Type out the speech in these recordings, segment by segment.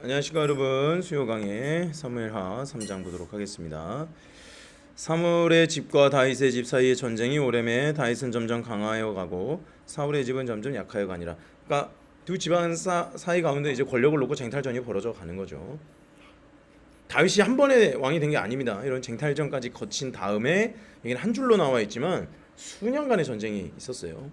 안녕하십니까 여러분 수요 강의 사무엘하 3장 보도록 하겠습니다. 사무엘의 집과 다윗의 집 사이의 전쟁이 오래매 다윗은 점점 강하여 가고 사울의 집은 점점 약하여 가니라. 그러니까 두 집안 사, 사이 가운데 이제 권력을 놓고 쟁탈전이 벌어져 가는 거죠. 다윗이 한 번에 왕이 된 게 아닙니다. 이런 쟁탈전까지 거친 다음에 여기는 한 줄로 나와 있지만 수년간의 전쟁이 있었어요.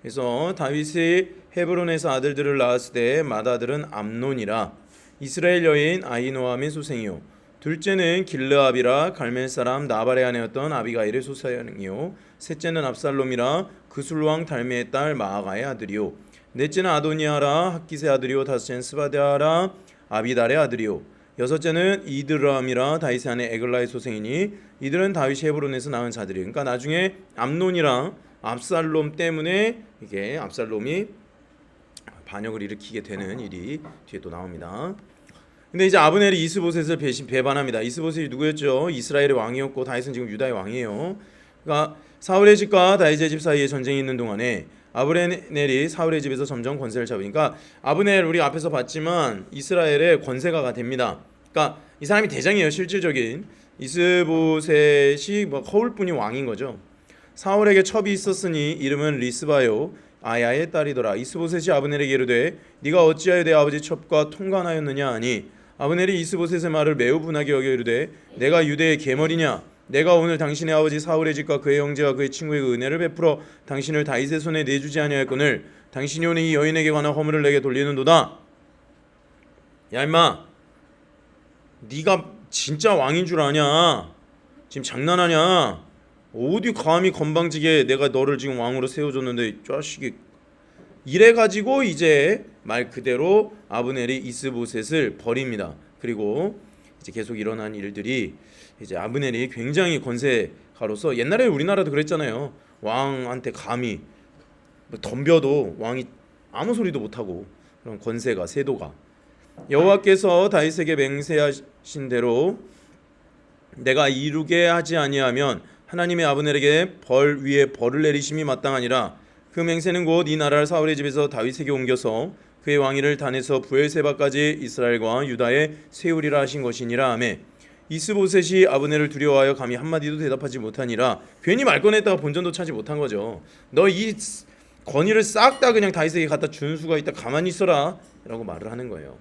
그래서 다윗이 헤브론에서 아들들을 낳았을 때 맏아들은 암논이라 이스라엘 여인 아이노함의 소생이요. 둘째는 길르압이라 갈멜 사람 나발의 아내였던 아비가일의 소생이요. 셋째는 압살롬이라 그술 왕 달메의 딸 마아가의 아들이요. 넷째는 아도니아라 학기세 아들이요. 다섯째는 스바데아라 아비달의 아들이요. 여섯째는 이드람이라 다윗의 아내 에글라의 소생이니 이들은 다윗이 헤브론에서 낳은 자들이 그러니까 나중에 암논이랑 압살롬 때문에 이게 압살롬이 반역을 일으키게 되는 일이 뒤에 또 나옵니다. 근데 이제 아브넬이 이스보셋을 배신 배반합니다. 이스보셋이 누구였죠? 이스라엘의 왕이었고 다윗은 지금 유다의 왕이에요. 그러니까 사울의 집과 다윗의 집 사이에 전쟁이 있는 동안에 아브넬이 사울의 집에서 점점 권세를 잡으니까 아브넬 우리 앞에서 봤지만 이스라엘의 권세가가 됩니다. 그러니까 이 사람이 대장이에요. 실질적인 이스보셋이 뭐 허울뿐이 왕인 거죠. 사울에게 첩이 있었으니 이름은 리스바요 아야의 딸이더라. 이스보셋이 아브넬에게 이르되 네가 어찌하여 내 아버지 첩과 통관하였느냐 하니 아브넬이 이스보셋의 말을 매우 분하게 여겨 이르되 내가 유대의 계머리냐 내가 오늘 당신의 아버지 사울의 집과 그의 형제와 그의 친구에게 은혜를 베풀어 당신을 다윗의 손에 내주지 아니하였거늘 당신이 오늘 이 여인에게 관한 허물을 내게 돌리는도다. 야 임마, 네가 진짜 왕인 줄 아냐? 지금 장난하냐? 어디 감히 건방지게 내가 너를 지금 왕으로 세워줬는데 이 자식이 이래 가지고 이제 말 그대로 아브넬이 이스보셋을 버립니다. 그리고 이제 계속 일어난 일들이 이제 아브넬이 굉장히 권세가로서 옛날에 우리나라도 그랬잖아요. 왕한테 감히 뭐 덤벼도 왕이 아무 소리도 못 하고 그런 권세가 세도가 여호와께서 다윗에게 맹세하신 대로 내가 이루게 하지 아니하면 하나님의 아브넬에게 벌 위에 벌을 내리심이 마땅하니라. 그 맹세는 곧 이 나라를 사울의 집에서 다윗에게 옮겨서 그의 왕위를 단에서 부엘세바까지 이스라엘과 유다에 세우리라 하신 것이니라 하매. 이스보셋이 아브넬을 두려워하여 감히 한마디도 대답하지 못하니라. 괜히 말 꺼냈다가 본전도 차지 못한 거죠. 너 이 권위를 싹 다 그냥 다윗에게 갖다 준 수가 있다. 가만히 있어라. 라고 말을 하는 거예요.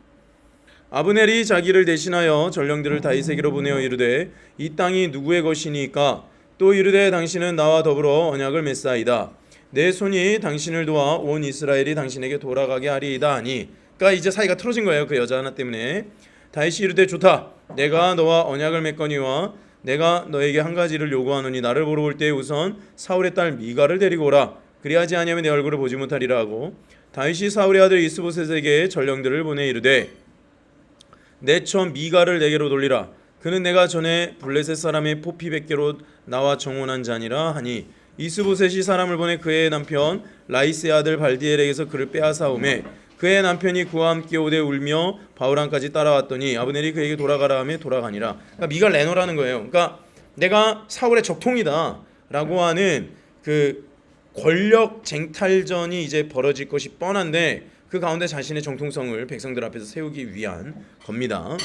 아브넬이 자기를 대신하여 전령들을 다윗에게로 보내어 이르되 이 땅이 누구의 것이니까 또 이르되 당신은 나와 더불어 언약을 맺사이다. 내 손이 당신을 도와 온 이스라엘이 당신에게 돌아가게 하리이다 하니 그러니까 이제 사이가 틀어진 거예요 그 여자 하나 때문에. 다윗이 이르되 좋다. 내가 너와 언약을 맺거니와 내가 너에게 한 가지를 요구하노니 나를 보러 올때 우선 사울의 딸 미가를 데리고 오라. 그리하지 아니하면 내 얼굴을 보지 못하리라 하고 다윗이 사울의 아들 이스보셋에게 전령들을 보내 이르되 내처 미가를 내게로 돌리라 그는 내가 전에 블레셋 사람의 포피 백개로 나와 정원한 자니라 하니 이스보셋이 사람을 보내 그의 남편 라이스의 아들 발디엘에게서 그를 빼앗아오매 그의 남편이 그와 함께 오되 울며 바울함까지 따라왔더니 아브넬이 그에게 돌아가라 하며 돌아가니라 그러니까 미가 레노라는 거예요 그러니까 내가 사울의 적통이다라고 하는 그 권력 쟁탈전이 이제 벌어질 것이 뻔한데 그 가운데 자신의 정통성을 백성들 앞에서 세우기 위한 겁니다.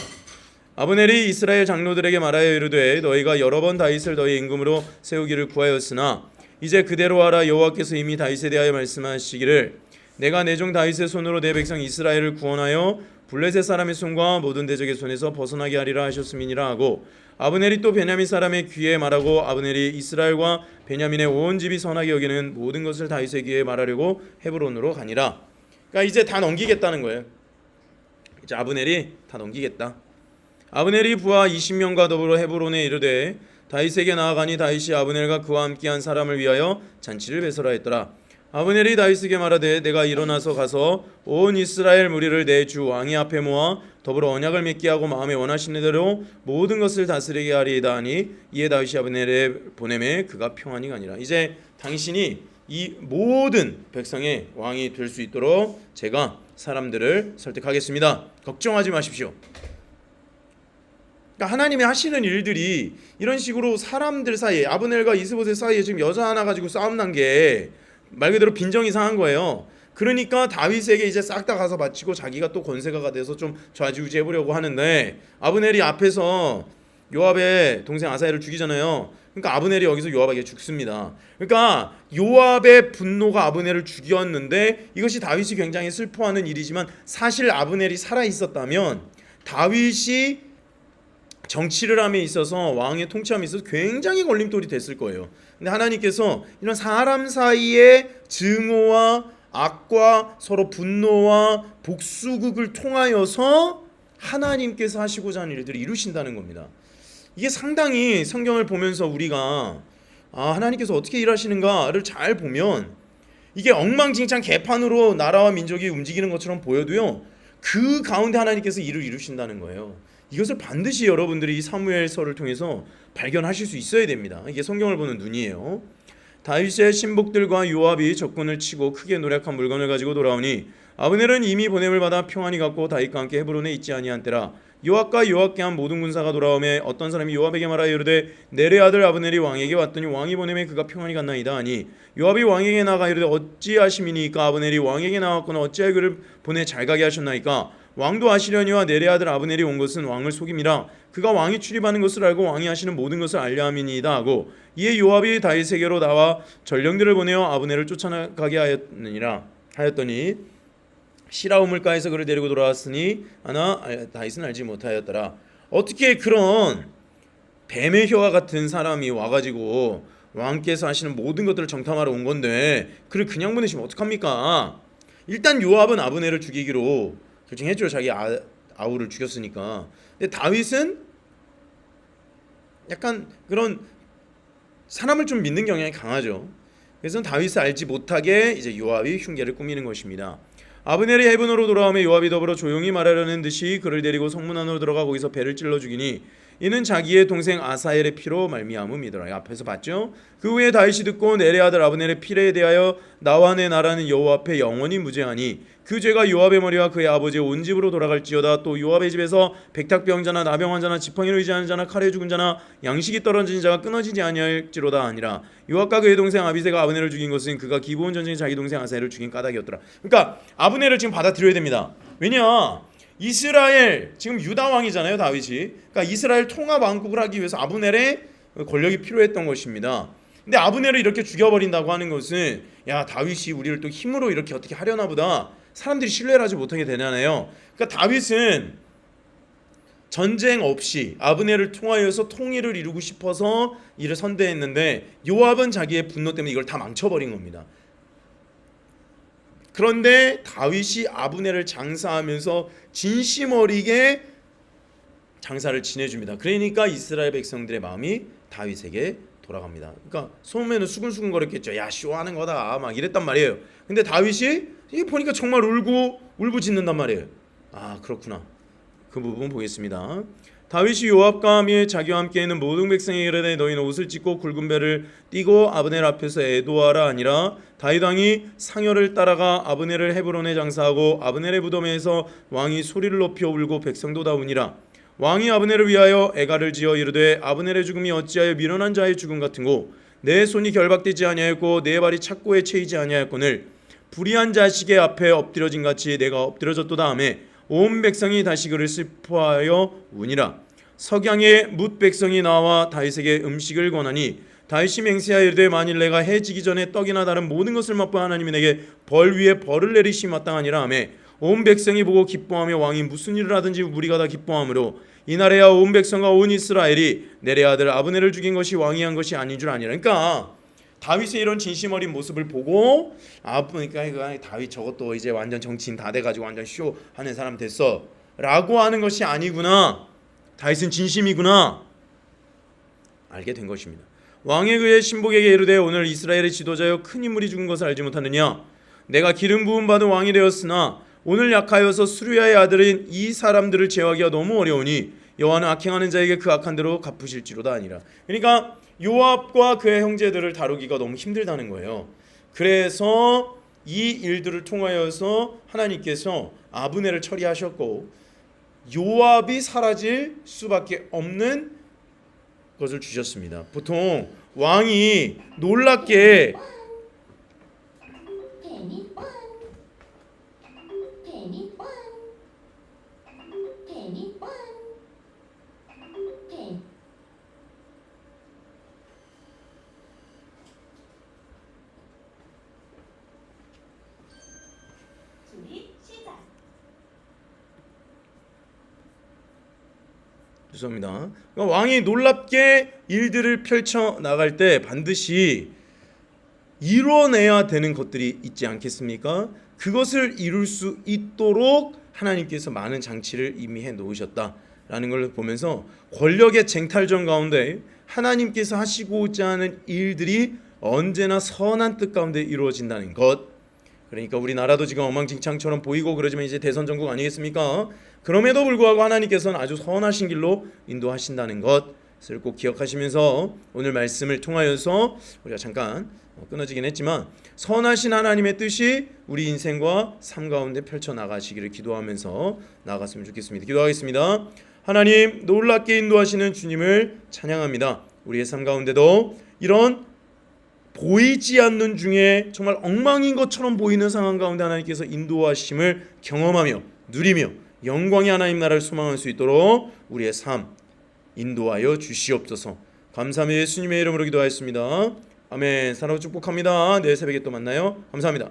아브넬이 이스라엘 장로들에게 말하여 이르되 너희가 여러 번 다윗을 너희 임금으로 세우기를 구하였으나 이제 그대로 하라 여호와께서 이미 다윗에 대하여 말씀하시기를 내가 내 종 다윗의 손으로 내 백성 이스라엘을 구원하여 블레셋 사람의 손과 모든 대적의 손에서 벗어나게 하리라 하셨음이니라 하고 아브넬이 또 베냐민 사람의 귀에 말하고 아브넬이 이스라엘과 베냐민의 온 집이 선하게 여기는 모든 것을 다윗의 귀에 말하려고 헤브론으로 가니라. 그러니까 이제 다 넘기겠다는 거예요. 이제 아브넬이 다 넘기겠다. 아브넬이 부하 20명과 더불어 헤브론에 이르되 다윗에게 나아가니 다윗이 아브넬과 그와 함께한 사람을 위하여 잔치를 베서라 했더라. 아브넬이 다윗에게 말하되 내가 일어나서 가서 온 이스라엘 무리를 내 주 왕이 앞에 모아 더불어 언약을 맺게 하고 마음에 원하시는 대로 모든 것을 다스리게 하리이다 하니 이에 다윗이 아브넬에 보내매 그가 평안히 가니라. 이제 당신이 이 모든 백성의 왕이 될 수 있도록 제가 사람들을 설득하겠습니다. 걱정하지 마십시오. 그러니까 하나님이 하시는 일들이 이런 식으로 사람들 사이에 아브넬과 이스보셋 사이에 지금 여자 하나 가지고 싸움 난 게 말 그대로 빈정이 상한 거예요. 그러니까 다윗에게 이제 싹 다 가서 바치고 자기가 또 권세가가 돼서 좀 좌지우지해 보려고 하는데 아브넬이 앞에서 요압의 동생 아사엘을 죽이잖아요. 그러니까 아브넬이 여기서 요압에게 죽습니다. 그러니까 요압의 분노가 아브넬을 죽였는데 이것이 다윗이 굉장히 슬퍼하는 일이지만 사실 아브넬이 살아 있었다면 다윗이 정치를 함에 있어서 왕의 통치함에 있어서 굉장히 걸림돌이 됐을 거예요. 근데 하나님께서 이런 사람 사이의 증오와 악과 서로 분노와 복수극을 통하여서 하나님께서 하시고자 하는 일들을 이루신다는 겁니다. 이게 상당히 성경을 보면서 우리가 아, 하나님께서 어떻게 일하시는가를 잘 보면 이게 엉망진창 개판으로 나라와 민족이 움직이는 것처럼 보여도요. 그 가운데 하나님께서 일을 이루신다는 거예요. 이것을 반드시 여러분들이 이 사무엘서를 통해서 발견하실 수 있어야 됩니다. 이게 성경을 보는 눈이에요. 다윗의 신복들과 요압이 적군을 치고 크게 노력한 물건을 가지고 돌아오니 아브넬은 이미 보냄을 받아 평안히 갔고 다윗과 함께 헤브론에 있지 아니한 때라 요압과 요압께 한 모든 군사가 돌아오매 어떤 사람이 요압에게 말하여 이르되 내레 아들 아브넬이 왕에게 왔더니 왕이 보내매 그가 평안히 갔나이다 하니 요압이 왕에게 나가 이르되 어찌하심이니까 아브넬이 왕에게 나왔거나 어찌하여 그를 보내 잘 가게 하셨나이까 왕도 아시려니와 내레 아들 아브넬이 온 것은 왕을 속임이라 그가 왕이 출입하는 것을 알고 왕이 하시는 모든 것을 알려 함이니이다 하고 이에 요압이 다윗에게로 나와 전령들을 보내어 아브넬을 쫓아가게 하였느니라 하였더니 시라 우물가에서 그를 데리고 돌아왔으니 알- 다윗은 알지 못하였더라. 어떻게 그런 뱀의 혀와 같은 사람이 와가지고 왕께서 하시는 모든 것들을 정탐하러 온 건데 그를 그냥 보내시면 어떡합니까? 일단 요압은 아브넬을 죽이기로 결정했죠. 자기 아, 아우를 죽였으니까. 근데 다윗은 약간 그런 사람을 좀 믿는 경향이 강하죠. 그래서 다윗을 알지 못하게 이제 요압이 흉계를 꾸미는 것입니다. 아브넬이 헤브론으로 돌아오며 요압이 더불어 조용히 말하려는 듯이 그를 데리고 성문 안으로 들어가 거기서 배를 찔러 죽이니 이는 자기의 동생 아사엘의 피로 말미암음이더라. 앞에서 봤죠? 그 후에 다윗이 듣고 내레 아들 아브넬의 피에 대하여 나와 내 나라는 여호와 앞에 영원히 무죄하니 그 죄가 요압의 머리와 그의 아버지의 온 집으로 돌아갈지어다 또 요압의 집에서 백탁병자나 나병 자나 지팡이로 의지하는 자나 칼에 죽은 자나 양식이 떨어진 자가 끊어지지 아니할지로다 아니라 요압과 그의 동생 아비세가 아브넬을 죽인 것은 그가 기브온 전쟁에 자기 동생 아사엘을 죽인 까닭이었더라. 그러니까 아브넬을 지금 받아들여야 됩니다. 왜냐? 이스라엘 지금 유다 왕이잖아요 다윗이. 그러니까 이스라엘 통합 왕국을 하기 위해서 아브넬의 권력이 필요했던 것입니다. 근데 아브넬을 이렇게 죽여버린다고 하는 것은 야 다윗이 우리를 또 힘으로 이렇게 어떻게 하려나 보다 사람들이 신뢰를 하지 못하게 되잖아요. 그러니까 다윗은 전쟁 없이 아브넬을 통하여서 통일을 이루고 싶어서 이를 선대했는데 요압은 자기의 분노 때문에 이걸 다 망쳐버린 겁니다. 그런데 다윗이 아브넬을 장사하면서 진심 어리게 장사를 지내줍니다. 그러니까 이스라엘 백성들의 마음이 다윗에게 돌아갑니다. 그러니까 소문에는 수근수근 거렸겠죠. 야 쇼하는 거다 막 이랬단 말이에요. 근데 다윗이 이게 보니까 정말 울고 울부짖는단 말이에요. 아 그렇구나. 그 부분 보겠습니다. 다윗이 요압과 함께 자기와 함께 있는 모든 백성에게 이르되 너희는 옷을 찢고 굵은 배를 띠고 아브넬 앞에서 애도하라 아니라. 다윗 왕이 상여를 따라가 아브넬을 헤브론에 장사하고 아브넬의 무덤에서 왕이 소리를 높여 울고 백성도 다 우니라. 왕이 아브넬을 위하여 애가를 지어 이르되 아브넬의 죽음이 어찌하여 미련한 자의 죽음 같은고? 내 손이 결박되지 아니하였고 내 발이 착고에 채이지 아니하였거늘? 불의한 자식의 앞에 엎드려진 같이 내가 엎드려졌도다 하매 온 백성이 다시 그를 슬퍼하여 우니라 석양에 뭇 백성이 나와 다윗에게 음식을 권하니 다윗이 맹세하여 이르되 만일 내가 해지기 전에 떡이나 다른 모든 것을 맛본 하나님이 내게 벌 위에 벌을 내리시 마땅하니라 하매 온 백성이 보고 기뻐하며 왕이 무슨 일을 하든지 우리가 다 기뻐함으로 이날에야 온 백성과 온 이스라엘이 내레 아들 아브넬을 죽인 것이 왕이 한 것이 아닌 줄 아니라. 그러니까 다윗의 이런 진심 어린 모습을 보고 아 그러니까 이거 다윗 저것도 이제 완전 정치인 다 돼가지고 완전 쇼 하는 사람 됐어라고 하는 것이 아니구나 다윗은 진심이구나 알게 된 것입니다. 왕의 그의 신복에게 이르되 오늘 이스라엘의 지도자여 큰 인물이 죽은 것을 알지 못하느냐 내가 기름 부음 받은 왕이 되었으나 오늘 약하여서 수르야의 아들인 이 사람들을 제어하기가 너무 어려우니 여호와는 악행하는 자에게 그 악한 대로 갚으실지로다 아니라 그러니까 요압과 그의 형제들을 다루기가 너무 힘들다는 거예요. 그래서 이 일들을 통하여서 하나님께서 아브넬을 처리하셨고 요압이 사라질 수밖에 없는 것을 주셨습니다. 보통 왕이 놀랍게 죄송합니다. 그러니까 왕이 놀랍게 일들을 펼쳐 나갈 때 반드시 이뤄내야 되는 것들이 있지 않겠습니까? 그것을 이룰 수 있도록 하나님께서 많은 장치를 이미 해 놓으셨다라는 걸 보면서 권력의 쟁탈전 가운데 하나님께서 하시고자 하는 일들이 언제나 선한 뜻 가운데 이루어진다는 것. 그러니까 우리나라도 지금 엉망진창처럼 보이고 그러지만 이제 대선 전국 아니겠습니까? 그럼에도 불구하고 하나님께서는 아주 선하신 길로 인도하신다는 것을 꼭 기억하시면서 오늘 말씀을 통하여서 우리가 잠깐 어, 끊어지긴 했지만 선하신 하나님의 뜻이 우리 인생과 삶 가운데 펼쳐 나가시기를 기도하면서 나아갔으면 좋겠습니다. 기도하겠습니다. 하나님 놀랍게 인도하시는 주님을 찬양합니다. 우리의 삶 가운데도 이런 보이지 않는 중에 정말 엉망인 것처럼 보이는 상황 가운데 하나님께서 인도하심을 경험하며 누리며 영광의 하나님 나라를 소망할 수 있도록 우리의 삶 인도하여 주시옵소서. 감사합니다. 예수님의 이름으로 기도하였습니다. 아멘. 사랑으로 축복합니다. 내일 새벽에 또 만나요. 감사합니다.